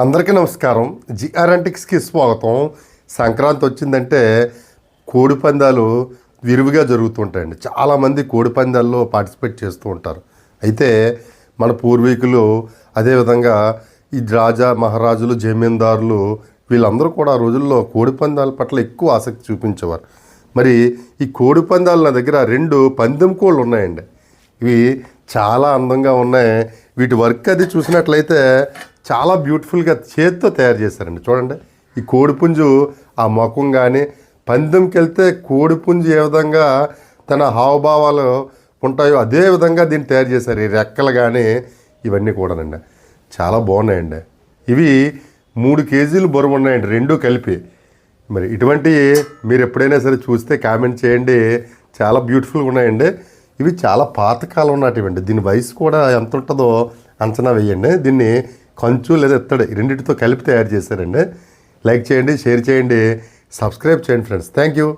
అందరికీ నమస్కారం. జిఆర్ఎంటిక్స్కి స్వాగతం. సంక్రాంతి వచ్చిందంటే కోడి పందాలు విరివిగా జరుగుతుంటాయండి. చాలామంది కోడి పందాల్లో పార్టిసిపేట్ చేస్తూ ఉంటారు. అయితే మన పూర్వీకులు అదేవిధంగా ఈ రాజా మహారాజులు జమీందారులు వీళ్ళందరూ కూడా ఆ రోజుల్లో కోడి పందాల పట్ల ఎక్కువ ఆసక్తి చూపించేవారు. మరి ఈ కోడి పందాలు నా దగ్గర రెండు పందెం కోళ్ళు ఉన్నాయండి. ఇవి చాలా అందంగా ఉన్నాయి. వీటి వర్క్ అది చూసినట్లయితే చాలా బ్యూటిఫుల్గా చేతితో తయారు చేశారండి. చూడండి ఈ కోడిపుంజు ఆ ముఖం కానీ పందెంకి వెళ్తే కోడిపుంజు ఏ విధంగా తన హావభావాలు ఉంటాయో అదే విధంగా దీన్ని తయారు చేశారు. ఈ రెక్కలు కానీ ఇవన్నీ కూడానండి. చాలా బాగున్నాయండి. ఇవి మూడు కేజీలు బరువు ఉన్నాయండి రెండు కలిపి. మరి ఇటువంటి మీరు ఎప్పుడైనా సరే చూస్తే కామెంట్ చేయండి. చాలా బ్యూటిఫుల్గా ఉన్నాయండి. ఇవి చాలా పాతకాలం నాటివండి. దీని వయసు కూడా ఎంత ఉంటుందో అంచనా వేయండి. దీన్ని కంచు లేదా ఎత్తడి రెండింటితో కలిపి తయారు చేశారండి. లైక్ చేయండి షేర్ చేయండి సబ్స్క్రైబ్ చేయండి ఫ్రెండ్స్. Thank you.